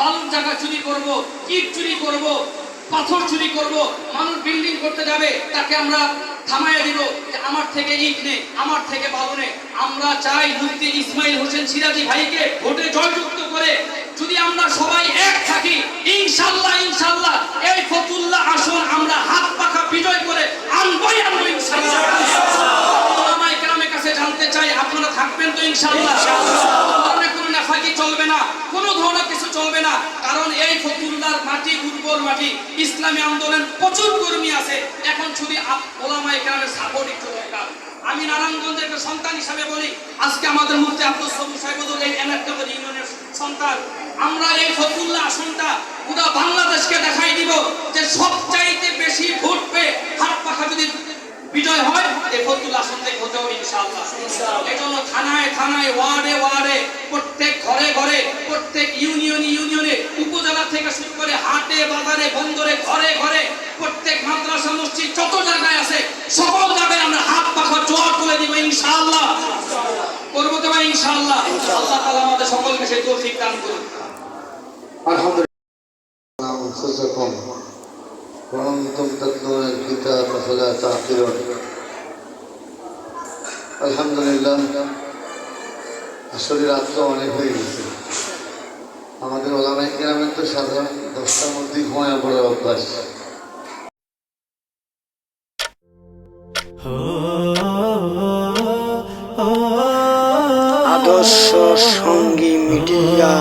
বালুর জায়গা চুরি করব ইট চুরি করব পাথর চুরি করব মানুষ বিল্ডিং করতে যাবে তাকে আমরা থামাইয়া দিব যে আমার থেকে ইট নে আমার থেকে বালু নে। আমরা চাই মুফতি ইসমাইল হোসেন সিরাজি ভাইকে ভোটে জয়যুক্ত করে যদি আমরা সবাই এক থাকি ইনশাল্লাহ ইনশাল্লাহ এই ফতুল্লাহ আসন আমরা হাত পাখা বিজয় করে আনবই আনব ইনশাল্লাহ। কাছে জানতে চাই আপনারা থাকবেন তো ইনশাল্লাহ? নাফাকি চলবে না কোনো ধরনের কিছু চলবে না। কারণ এই ফতুল্লার মাটি উর্বর মাটি ইসলামী আন্দোলন প্রচুর কর্মী আছে। এখন শুধু ওলামায়ে কেরামের সাপোর্ট একটু দরকার। আমি নারায়ণগঞ্জের একটা সন্তান হিসাবে বলি আজকে আমাদের মুফতি আব্দুল সবুজ সাহেবুল এই এনায়তনগর ইউনিয়নের সন্তান। আমরা এই ফতুল্লাহ আসনটা পুরো বাংলাদেশকে দেখাই দিব যে সবচাইতে বেশি ভোট পেয়ে হাত পাখা যদি বিজয় হয় এই ফতুল্লাহ আসন থেকে হতে হবে ইনশাআল্লাহ। এই জন্য থানায় থানায় ওয়ার্ডে ওয়ার্ডে প্রত্যেক ঘরে ঘরে প্রত্যেক ইউনিয়নে ইউনিয়নে উপজেলা থেকে শুরু করে হাটে বাজারে বন্দরে ঘরে ঘরে প্রত্যেক মাদ্রাসা মসজিদ যত জায়গায় আছে সকল জায়গায় আমরা হাত পাখা জোয়ার তুলে দিব ইনশাআল্লাহ করবো তো ভাই ইনশাআল্লাহ আল্লাহ তাআলা আমাদের সকলকে সেই তৌফিক দান করুন الحمد لله أنفسكم وأنتم تتلون الكتاب فلا تعقلون الحمد لله আসলে রাত তো অনেক হয়ে গেছে আমাদের ওলামাই গ্রামের তো সাধারণ দশটার মধ্যেই ঘুমায় পড়ার অভ্যাস। আদর্শ সঙ্গী মিডিয়া